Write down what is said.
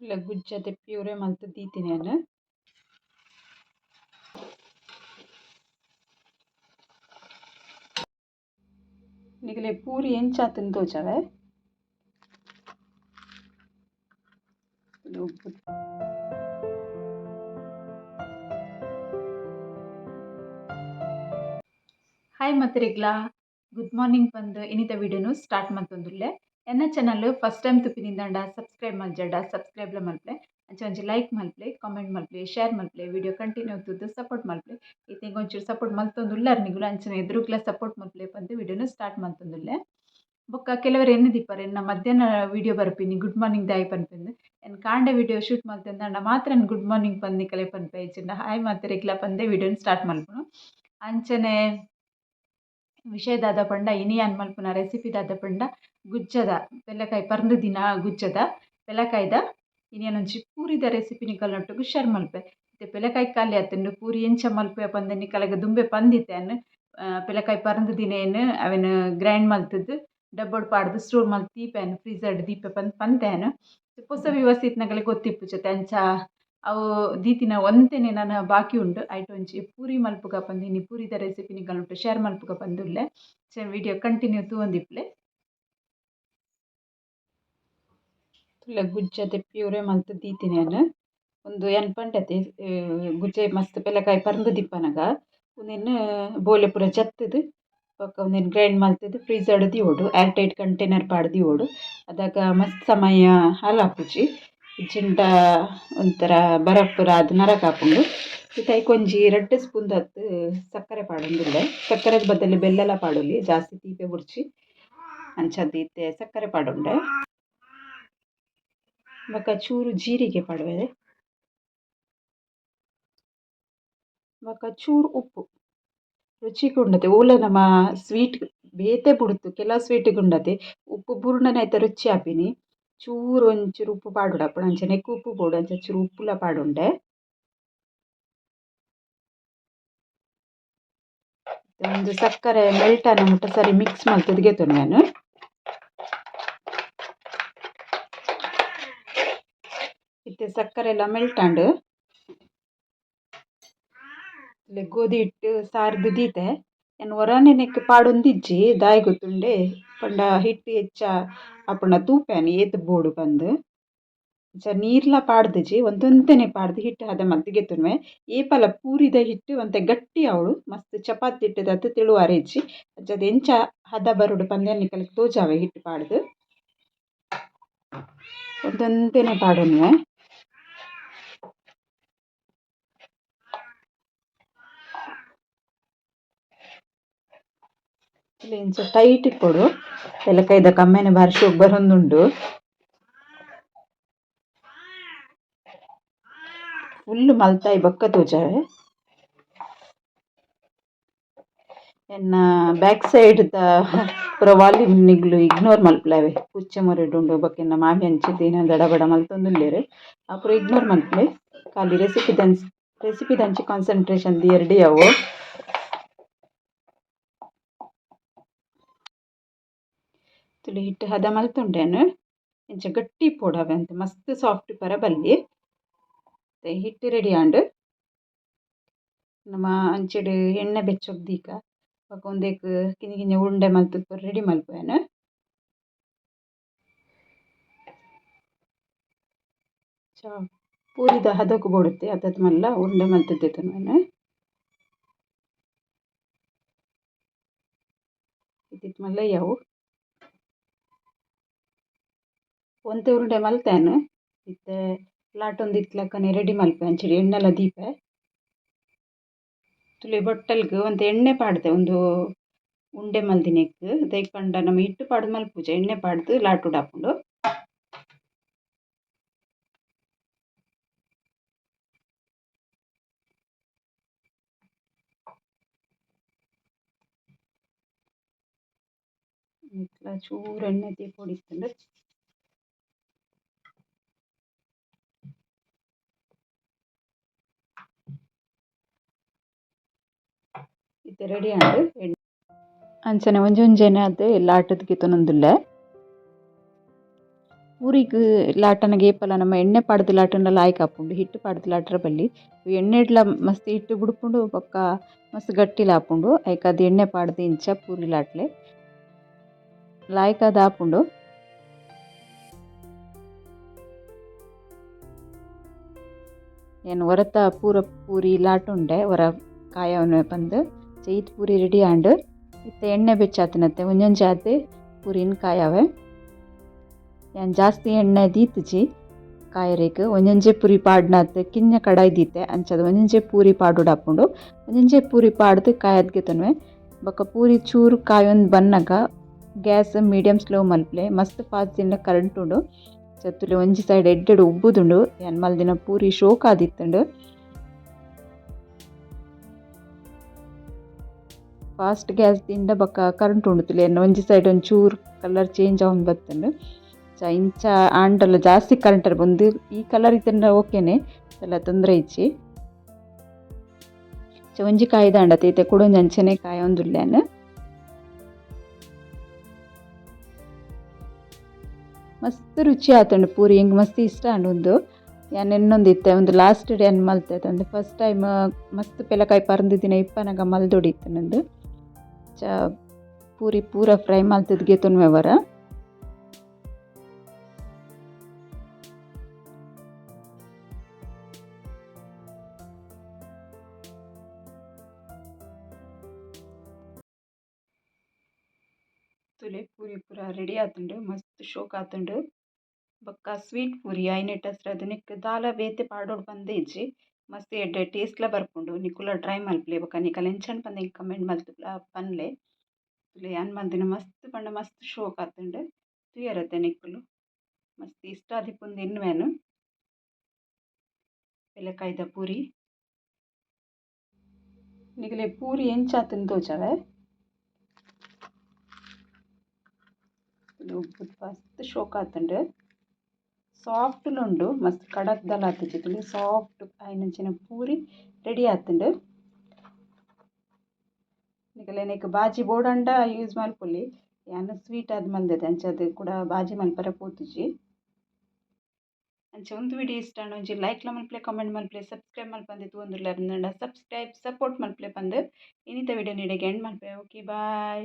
ಇಲ್ಲ ಗುಜ್ಜತೆ ಪ್ಯೂರೆ ಮಲ್ತ್ ದೀತಿನಿ ನಾನು ನಿಗಲೆ ಪೂರಿ ಎಂಚಾತನ್ ತೋಜಾವೆ ಉಪ್ಪು. ಹಾಯ್ ಮತ್ತರಿಗ್ಲಾ ಗುಡ್ ಮಾರ್ನಿಂಗ್ ಪಂದ್ ಇನಿತ ವಿಡಿಯೋನು ಸ್ಟಾರ್ಟ್ ಮಂತೊಂದುಲ್ಲೆ ಎನ್ನ ಚಾನಲ್ ಫಸ್ಟ್ ಟೈಮ್ ಸಬ್ಸ್ಕ್ರೈಬ್ ಮಲ್ಜಡ ಸಬ್ಸ್ಕ್ರೈಬ್ ಮಲ್ಪೆ ಅಂಚ ಒಂಜಿ ಲೈಕ್ ಮಲ್ಪೆ ಕಾಮೆಂಟ್ ಮಲ್ಪೆ ಶೇರ್ ಮಲ್ಪೆ ವಿಡಿಯೋ ಕಂಟಿನ್ಯೂ ತುದ್ದು ಸಪೋರ್ಟ್ ಮಲ್ಪ್ಲೆ ಈ ತಿಂಗ್ ಒಂಚೂರು ಸಪೋರ್ಟ್ ಮಲ್ತೊಂದುಲ್ಲಾರ್ ನಿಗುಲು ಅಂಚನೆ ಎದುರುಗ್ಲ ಸಪೋರ್ಟ್ ಮಲ್ಪೆ ಬಂದು ವಿಡಿಯೋನ ಸ್ಟಾರ್ಟ್ ಮಂತೊಂದುಲ್ಲೆ ಬೊಕ್ಕ ಕೆಲವರು ಎನ್ನ ದಿಪ್ಪಾರೆ ಎನ್ನ ಮಧ್ಯಾಹ್ನ ವಿಡಿಯೋ ಬರ್ಪಿನಿ ಗುಡ್ ಮಾರ್ನಿಂಗ್ ದಾಯಿ ಪನ್ಪಿಂದು. ಎನ್ ಕಾಂಡೆ ವಿಡಿಯೋ ಶೂಟ್ ಮಲ್ತಂದಾಂಡ ಮಾತ್ರ ಗುಡ್ ಮಾರ್ನಿಂಗ್ ಪಂದಿ ಕಲೆ ಪನ್ಪೆ ಇಚ್ಚಿಂಡ ಹಾಯ್ ಮಾತೆರೆಗ್ಲ ಪಂದೆ ವಿಡಿಯೋನ ಸ್ಟಾರ್ಟ್ ಮಲ್ಪುನು ಅಂಚನೆ ವಿಷಯ ದಾದ ಪಂಡ ಇನಿಯನ್ ಮಲ್ಪುನ ರೆಸಿಪಿ ದಾದ ಪಂಡ, ಗುಜ್ಜದ ಬೆಲ್ಲಕಾಯಿ, ಪರ್ಂದ್ ದಿನ ಗುಜ್ಜದ ಬೆಲ್ಲಕಾಯ್ದ ಇನಿಯನ್ ಒಂಜಿ ಪೂರಿದ ರೆಸಿಪಿ ನಿಕಲ್ನೊಟ್ಟುಗು ಶೇರ್ ಮಲ್ಪೆ ಇತ್ತೆ ಬೆಲ್ಲಕಾಯಿ ಖಾಲಿ ಆತಂಡು ಪೂರಿ ಎಂಚ ಮಲ್ಪೆ ಪಂದ ನಿಕಲಗ ದುಂಬೆ ಪಂದಿತ್ತೆನ್ ಬೆಲ್ಲಕಾಯಿ ದಿನ ಏನು ಅವೆನ್ ಗ್ರೈಂಡ್ ಮಲ್ತದ್ದು ಡಬ್ಬೊಡ್ ಪಾಡ್ದು ಸ್ಟೋರ್ ಮಲ್ತಿ ದೀಪೆನ್ ಫ್ರೀಜರ್ ದೀಪೆ ಪಂದ್ ಪಂತೆನ್ ಪೊಸ ವ್ಯೂವರ್ಸ್ ಗೊತ್ತಿಪ್ಪು ಗೊತ್ತಿಪ್ಪುಜತೆ ಅಂಚ ಅವು ದೀತಿನ ಒಂತೆನೆ ನನ್ನ ಬಾಕಿ ಉಂಡು ಐಟ್ ಒಂಜಿ ಪೂರಿ ಮಲ್ಪುಗ ಪಂದಿನಿ, ಪೂರಿದ ರೆಸಿಪಿ ನಿಕಲ್ನುಟ್ಟು ಶೇರ್ ಮಲ್ಪುಗ ಪಂದುಲ್ಲೆ. ಚ ವಿಡಿಯೋ ಕಂಟಿನ್ಯೂ ತೂವೊಂದಿಪ್ಲೆ. ತುಲ್ಲ ಗುಜ್ಜತೆ ಪ್ಯೂರೆ ಮಲ್ತ ದೀತಿನೇನು ನಾನು ಒಂದು ಎನ್ ಪಂಡತೆ ಗುಜ್ಜೆ ಮಸ್ತ್ ಪೆಲಕಾಯಿ ಪರಂದು ದಿಪ್ಪನಗ. ಉಂದೆನ್, ಬೋಲೆ ಪೂರ ಚತ್ತದು ಬೊಕ ಉಂದೆನ್ ಗ್ರೈಂಡ್ ಫ್ರೀಜ್ ಅಡದಿ ಓಡು ಏರ್ ಟೈಟ್ ಕಂಟೈನರ್ ಪಾಡ್ದಿ ಓಡು ಅದಾಗ ಮಸ್ತ್ ಸಮಯ ಹಾಲಾಪುಜಿ ಇಜ್ಜಿಂಡ ಒಂಥರ ಬರಕ್ ಪೂರ ಆದ್ ನರಕ್ ಆಪುಂಡು ಇತ್ತೆ ಒಂಜಿ ರಡ್ಡ್ ಸ್ಪೂನ್ ದತ್ತು ಸಕ್ಕರೆ ಪಾಡೊಂದುಲ್ಲೆ ಸಕ್ಕರೆದ ಬದಲು ಬೆಲ್ಲಲ ಪಾಡೊಲಿ ಜಾಸ್ತಿ ತೀಪೆ ಬುರ್ಚಿ ಅಂಚಾದ್ ಇತ್ತೆ ಸಕ್ಕರೆ ಪಾಡೊಂಡೆ ಬೊಕ ಚೂರು ಜೀರಿಗೆ ಪಾಡ್ವೆರ್ ಬೊಕ ಚೂರು ಉಪ್ಪು ರುಚಿಗ್ ಉಂಡತೆ ಓಲ ನಮ ಸ್ವೀಟ್ ಬೇತೆ ಬುಡ್ತು ಕೆಲವು ಸ್ವೀಟ್ಗ್ ಉಂಡತೆ ಉಪ್ಪು ಬೂರ್ಣನೆ ಐತ ರುಚಿ ಆಪಿನಿ ಚೂರು ಒಂಚೂರು ಉಪ್ಪು ಪಾಡುಂಡು ಆಪುಂಡು ಅಂಚನೆ ಎಕ್ಕೆ ಉಪ್ಪು ಬೋಡು ಅಂಚ ಚೂರು ಉಪ್ಪುಲ ಪಾಡುಂಡೆ ಒಂದು ಸಕ್ಕರೆ ಮೆಲ್ಟ್ ಆನ ಮುಟ್ಟ ಸರಿ ಮಿಕ್ಸ್ ಮಲ್ತುದು ಗೆತೊನು ನಾನು ಇತ್ತೆ ಸಕ್ಕರೆ ಎಲ್ಲ ಮೆಲ್ಟ್ ಆಂಡ್ ಇಲ್ಲೆ ಗೋಧಿ ಹಿಟ್ಟು ಸಾರ್ದ್ ದೀತೆ ಎನ್ನ ಒರಾಣೆನೆಕ್ ಪಾಡೊಂದಿಜ್ಜಿ ದಾಯೆ ಗೊತ್ತುಂಡೆ ಪಂಡ ಹಿಟ್ಟು ಹೆಚ್ಚ ಆಪುಂಡ ತೂಪೆನೆ ಏತ್ ಬೋಡು ಪಂದ್ ಅಂಚ ನೀರ್ಲ ಪಾಡ್ದಿಜಿ ಒಂತೊಂತೆನೆ ಪಾಡ್ದ್ ಹಿಟ್ಟು ಹದ ಮಲ್ತ್ ಗೆತೊನುವೆ ಏಪಲ ಪೂರಿದ ಹಿಟ್ಟು, ಒಂತೆ ಗಟ್ಟಿ ಆವೊಡು ಮಸ್ತ್ ಚಪಾತಿ ಹಿಟ್ಟುದತ್ತು ತೆಳುವಾರೆ ಇಜ್ಜಿ ಅಂಚಾದ್ ಎಂಚ ಹದ ಬರುಡು ಪಂದ್ ಎನ್ನಿಕಲ್ಗೆ ತೋಜಾವೆ ಹಿಟ್ಟು ಪಾಡ್ದ್. ಒಂತೊಂತೆನೆ ಪಾಡುನ್ವೆ. ಇಲ್ಲಿ ಇಂಚ ಟೈಟ್ ಇಪ್ಪೊಡು ಬೆಲ್ಲಕಾಯ್ದ ಕಮ್ಮೆನೆ ಬಾರಿ ಶೋಕ್ ಬರೊಂದುಂಡು ಫುಲ್ ಮಲ್ತಾಯಿ ಬೊಕ್ಕ ತೋಜಾವೆ. ಎನ್ನ ಬ್ಯಾಕ್ ಸೈಡ್ ದ ಪೂರ ವಾಲ್ಯೂಮ್ ನಿಕ್ಲು ಇಗ್ನೋರ್ ಮಲ್ಪುಲಾವೆ. ಪುಚ್ಚ ಮೊರೆಡ್ ಉಂಡು ಬೊಕ ಎನ್ನ ಮಾಮಿ ಅಂಚಿರ್ದ್ ಏನ ದಡ ಬಡ ಮಲ್ತೊಂದುಲ್ಲೆರ್. ಆ ಪೂರ ಇಗ್ನೋರ್ ಮಲ್ಪುಲೆ. ಖಾಲಿ ರೆಸಿಪಿ ದನ್ಸ್ ರೆಸಿಪಿ ದಂಚಿ ಕಾನ್ಸಂಟ್ರೇಷನ್ ದಿ ಡಿ ಅವು. ತುಲು ಹಿಟ್ಟು ಹದ ಮಲ್ತುಂಡೆನ್? ಇಂಚ ಗಟ್ಟಿ ಅಂತ, ಮಸ್ತ್ ಸಾಫ್ಟ್ ಪರ ಬಲ್ಲಿ. ಹಿಟ್ಟು ರೆಡಿ ಆಂಡ್. ನಮ ಅಂಚಿಡ್ ಎಣ್ಣೆ ಬೆಚ್ಚೊಗ್ ದೀಕ ಬೊಕ ಉಂದೆಕ್ ಕಿಂಜ ಉಂಡೆ ಮಲ್ತುದು ಪೂರ ರೆಡಿ ಮಲ್ಪುವೆನ್ ಪೂರಿದ ಹದಕ್ ಬೋಡುತ್ತೆ ಅದತ್ ಮಲ್ಲ ಉಂಡೆ ಮಲ್ತುದು ನಾನು ಇದಿತ್ ಮಲ್ಲ ಯಾವು? ಒಂತೆ ಉರುಂಡೆ ಮಲ್ತೆನ್. ಇತ್ತೆ ಲಾಟ್ ಒಂದ್ ಇತ್ಲಕನೆ ರೆಡಿ ಮಲ್ಪೆ, ಅಂಚಿಡ್ ಎಣ್ಣೆಲ ದೀಪೆ. ತುಲೆ ಬೊಟ್ಟಲ್ಗ್ ಒಂತೆ ಎಣ್ಣೆ ಪಾಡ್ದೆ, ಒಂದು ಉಂಡೆ ಮಲ್ದಿನೆಕ್ ದಾಯೆ ಪಂಡ ನಮ ಹಿಟ್ಟು ಪಾಡ್ದ್ ಮಲ್ಪುಜೆ, ಎಣ್ಣೆ ಪಾಡ್ದ್ ಲಾಟುಡು ಆಪುಂಡು ನಿಕ್ಲ ಚೂರು ಎಣ್ಣೆ ತೇಪೊಡು ಇತ್ತಂಡ್ ರೆಡಿ ಆಂಡ್ ಅಂಚನೆ ಒಂಜಿ ಒಂಜೆನೆ ಆದ್ ಲಾಟುದ್ ಗೆತೊನೊಂದುಲ್ಲೆ ಪೂರಿಗ್ ಲಾಟನ ಗೇಪಲ ನಮ ಎಣ್ಣೆ ಪಾಡ್ದು ಲಾಟಂಡ ಲಾಯ್ಕ್ ಆಪುಂಡು, ಹಿಟ್ಟು ಪಾಡ್ದು ಲಾಟರ ಬಲ್ಲಿ. ಎಣ್ಣೆಡ್ಲ ಮಸ್ತ್ ಹಿಟ್ಟು ಬುಡ್ಪುಂಡು ಬೊಕ್ಕ ಮಸ್ತ್ ಗಟ್ಟಿಲ ಆಪುಂಡು. ಐಕ್ ಅದು ಎಣ್ಣೆ ಪಾಡ್ದು ಇಂಚ ಪೂರಿ ಲಾಟ್ಲೆ. ಲಾಯ್ಕ್ ಅದು ಆಪುಂಡು. ಏನು ಒರತ ಪೂರ ಪೂರಿ ಲಾಟುಂಡೆ ಒರ ಕಾಯವನ ಪಂದ್. ಚೈತ್ ಪೂರಿ ರೆಡಿ ಆಂಡ್ ಇತ್ತೆ ಎಣ್ಣೆ ಬೆಚ್ಚಾತನತ್ತೆ. ಒಂಜೊಂಜಿ ಜಾತಿ ಪೂರಿನ ಕಾಯವೆ. ಯಾನ್ ಜಾಸ್ತಿ ಎಣ್ಣೆ ದೀತ್ಜಿ ಕಾಯರೇಕ್. ಒಂಜೊಂಜೆ ಪೂರಿ ಪಾಡ್ನಾತ್ ಕಿನ್ನ ಕಡಾಯಿ ದೀತೆ ಅಂಚದ. ಒಂಜೊಂಜೆ ಪೂರಿ ಪಾಡುಡಾಪುಂಡು ಒಂಜೊಂಜೆ ಪೂರಿ ಪಾಡ್ದು ಕಾಯದ್ಗೆ ತೊನ್ವೆ. ಬೊಕ ಪೂರಿ ಚೂರು ಕಾಯೊಂದು ಬನ್ನಾಗ ಗ್ಯಾಸ್ ಮೀಡಿಯಮ್ ಸ್ಲೋ ಮಲ್ಪಲೆ ಮಸ್ತ್ ಪಾಡ್ದಿಂದ ಕರೆಂಟ್ ಉಂಡು ಚತ್ತುಲೆ ಒಂಜಿ ಸೈಡ್ ಎಡ್ಡೆಡು ಉಬ್ಬುದುಂಡು. ಯಾನ್ ಮಲ್ದಿನ ಪೂರಿ ಶೋಕ್ ಆದಿತ್ತುಂಡು ಫಾಸ್ಟ್ ಗ್ಯಾಸ್ ದಿಂದ ಬೊಕ ಕರೆಂಟ್ ಉಂಡುತ್ತುಲೆ ಒಂಜಿ ಸೈಡ್ ಒಂಚೂರು ಕಲರ್ ಚೇಂಜ್ ಆವೊಂದು ಬತ್ತುಂಡು. ಚ ಇಂಚ ಆಂಡಲ ಜಾಸ್ತಿ ಕರೆಂಟ್ ಬಂದು ಈ ಕಲರ್ ಇದನ್ನ ಓಕೆನೆ ಎಲ್ಲ ತೊಂದರೆ ಇಚ್ಚಿ ಚ ಒಂಜಿ ಕಾಯಿ ದಾಂಡ ತೇತೆ. ಕುಡೊಂಜಿ ಅಂಚನೆ ಕಾಯ ಒಂದುಲ್ಲೆನ್. ಮಸ್ತ್ ರುಚಿ ಆತುಂಡು ಪೂರಿ. ಹಿಂಗೆ ಮಸ್ತ್ ಇಷ್ಟ ಆಂಡ್ ಉಂದು ಯಾನ್ ಎನ್ನೊಂದು ಇತ್ತೆ. ಒಂದು ಲಾಸ್ಟ್ ಡೇ ಅನ್ ಮಲ್ತೆ. ಫಸ್ಟ್ ಟೈಮ್ ಮಸ್ತ್ ಪೆಲಕಾಯಿ ಪರಂದಿದ್ದೀನಿ ದಿನ ಇಪ್ಪನಗ ಮಲ್ದೊಡಿತ್ತು ನಂದು. ಪೂರಿ ಪೂರ ಫ್ರೈ ಮಲ್ತದ್ಗೆ ತೊನ್ವೆವರ ತುಲೆ ಪೂರಿ ಪೂರ ರೆಡಿ ಆತುಂಡು ಮಸ್ತ್ ಶೋಕ್ ಆತುಂಡು ಬೊಕ್ಕ ಸ್ವೀಟ್ ಪೂರಿ ಐನೆಟ್ ಹಸ್ರದ್ ನಿಕ್ ದಾಲ ಬೇತೆ ಪಾಡೋಡು ಪಂದೆ ಇಜ್ಜಿ ಮಸ್ತ್ ಎಡ್ಡೆ ಟೇಸ್ಟ್ಲ ಬರ್ಪುಂಡು ನಿಕುಲ ಟ್ರೈ ಮಲ್ಪಲೆ ಬೊಕ ನಿಕಲ್ ಎಂಚನ್ ಪಂದೆ ಕಮೆಂಟ್ ಮಲ್ತುಪ್ಲ ಪನ್ಲೆ ತುಲೆ ಯಾನ್ ಮಲ್ದಿನ ಮಸ್ತ್ ಪಂಡ ಮಸ್ತ್ ಶೋಕ್ ಆತುಂಡು ತೂಯರತ್ತೆ ನಿಕ್ಕುಲು ಮಸ್ತ್ ಇಷ್ಟ ಆದಿಪ್ಪುಂದು ಎನ್ನುವೆನು ಬೆಲೆಕಾಯ್ದ ಪೂರಿ ನಿಗಲೆ ಪೂರಿ ಎಂಚಾತುಂದು ತೋಜಾವೆ ಮಸ್ತ್ ಶೋಕ್ ಆತುಂಡು ಸಾಫ್ಟ್ಲ ಉಂಡು ಮಸ್ತ್ ಕಡಕ್ ದಾಲ സോഫ്റ്റ് ಸಾಫ್ಟ್ ಐನಂಚಿನ ಪೂರಿ ರೆಡಿ ಆತುಂಡು ನಿಕಲೆ ನೆಕ್ ಬಾಜಿ ಬೋಡಾಂಡ ಯೂಸ್ ಮಲ್ಪೊಲಿ ಯಾನ್ ಸ್ವೀಟ್ ಆದ್ ಅಂಚಾದ್ ಕೂಡ ಬಾಜಿ ಮಲ್ಪರೆ ಪೋತುಜಿ ಅಂಚ ಒಂದು ವಿಡಿಯೋ ಇಷ್ಟ ಒಂಜಿ ಲೈಕ್ಲ ಮಲ್ಪಲೆ ಕಮೆಂಟ್ ಮಲ್ಪಲೆ ಸಬ್ಸ್ಕ್ರೈಬ್ ಮಲ್ಪಂದೆ ತೂವೊಂದುಲ್ಲೆರ್ ಸಬ್ಸ್ಕ್ರೈಬ್ ಸಪೋರ್ಟ್ ಮಲ್ಪಲೆ ಪಂದ್ ಇನ್ನಿತ ವಿಡಿಯೋ ನಿಡೆಗೆ ಎಂಡ್ ಮಲ್ಪೆ ಓಕೆ ಬಾಯ್